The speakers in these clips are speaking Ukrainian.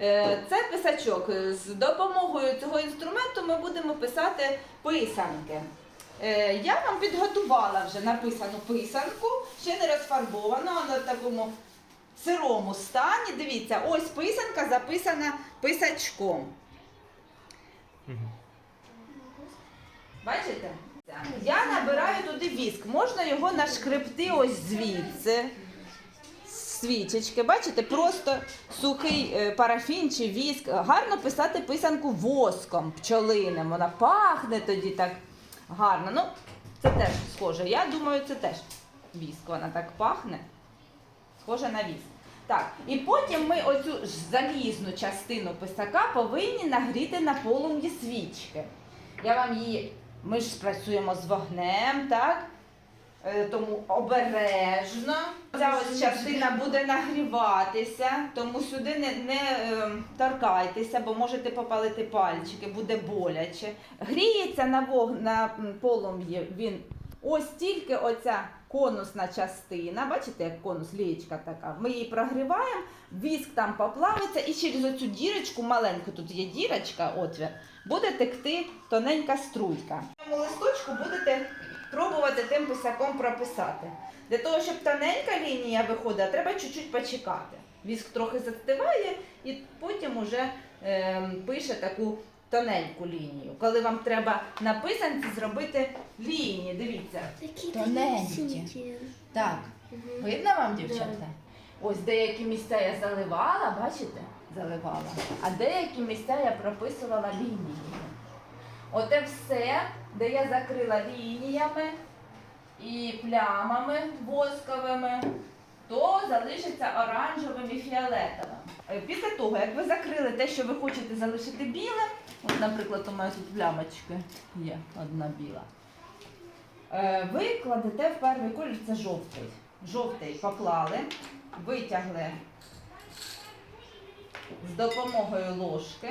Е, Це писачок. З допомогою цього інструменту ми будемо писати писанки. Е, Я вам підготувала вже написану писанку, ще не розфарбована, вона в такому сирому стані. Дивіться, ось писанка записана писачком. Бачите? Я набираю туди віск. Можна його нашкребти ось звідси. Свічечки, бачите, просто сухий е, парафін чи віск. Гарно писати писанку воском пчолиним. Вона пахне тоді так гарно. Ну, це теж схоже. Я думаю, це теж віск. Вона так пахне. Схоже на віск. Так, і потім ми оцю залізну частину писака повинні нагріти на полум'ї свічки. Я вам її. Ми ж працюємо з вогнем, так? Е, Тому обережно. Ця ось частина буде нагріватися, тому сюди не, не е, торкайтеся, бо можете попалити пальчики, буде боляче. Гріється на вог на полум'ї він ось тільки оця конусна частина. Бачите, як конус лієчка така. Ми її прогріваємо, віск там поплавиться, і через оцю дірочку, маленьку тут є дірочка, отвір, буде текти тоненька струйка. На цьому листочку будете пробувати тим писаком прописати. Для того, щоб тоненька лінія виходила, треба чуть-чуть почекати. Віск трохи застиває і потім уже е, пише таку тоненьку лінію. Коли вам треба на писанці зробити лінії, дивіться. Такі Тоненькі. Так, видно вам, дівчата? Ось деякі місця я заливала, бачите? Заливала. А деякі місця я прописувала лініями. Оте все, де я закрила лініями і плямами восковими, то залишиться оранжевим і фіолетовим. Е, Після того, як ви закрили те, що ви хочете залишити білим, от, наприклад, у мене тут плямочки є одна біла. Е, Ви кладете в перший колір, це жовтий. Жовтий поклали, витягли з допомогою ложки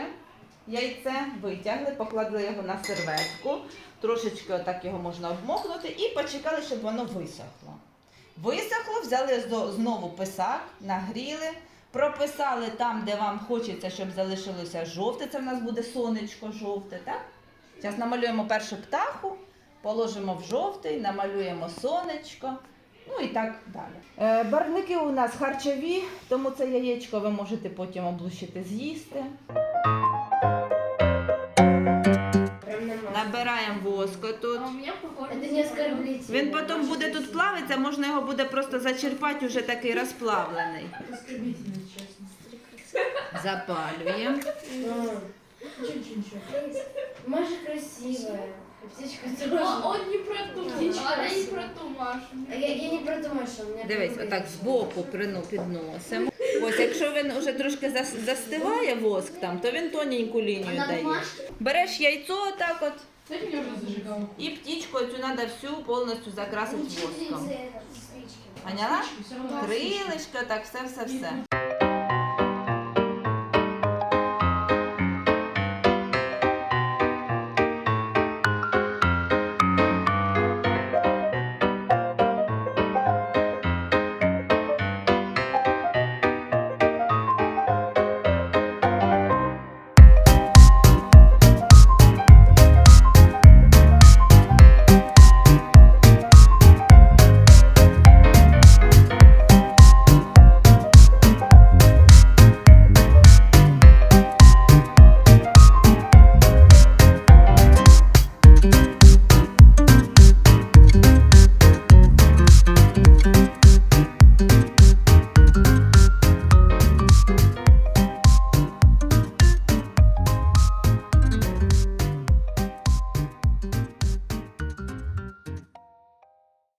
яйце, витягли, покладли його на серветку, трошечки отак його можна обмокнути і почекали, щоб воно висохло. Висохло, взяли знову писак, нагріли, прописали там, де вам хочеться, щоб залишилося жовте. Це в нас буде сонечко жовте, так? Зараз намалюємо першу птаху, положимо в жовтий, намалюємо сонечко. Ну і так далі. Е, барвники у нас харчові, тому це яєчко ви можете потім облущити, з'їсти. Набираємо воску тут. А. Это не. Він потім буде тут плавитися, можна його буде просто зачерпати, уже такий розплавлений. Оскорбительно, честно. Запалюємо. Маша красивая. Птичка тоже. он не про ту. Птичка Она не про ту Машу. А Я, я не про ту Машу, у меня Дивись, отак збоку прину підносимо. Ось, якщо він вже трошки зас- застиває воск там, то він тоненьку лінію дає. Береш яйцо отак от це мне уже зажигалку. і птічку цю треба всю повністю закрасити воском. Поняла? Все равно. Крилишко, так все, все, все.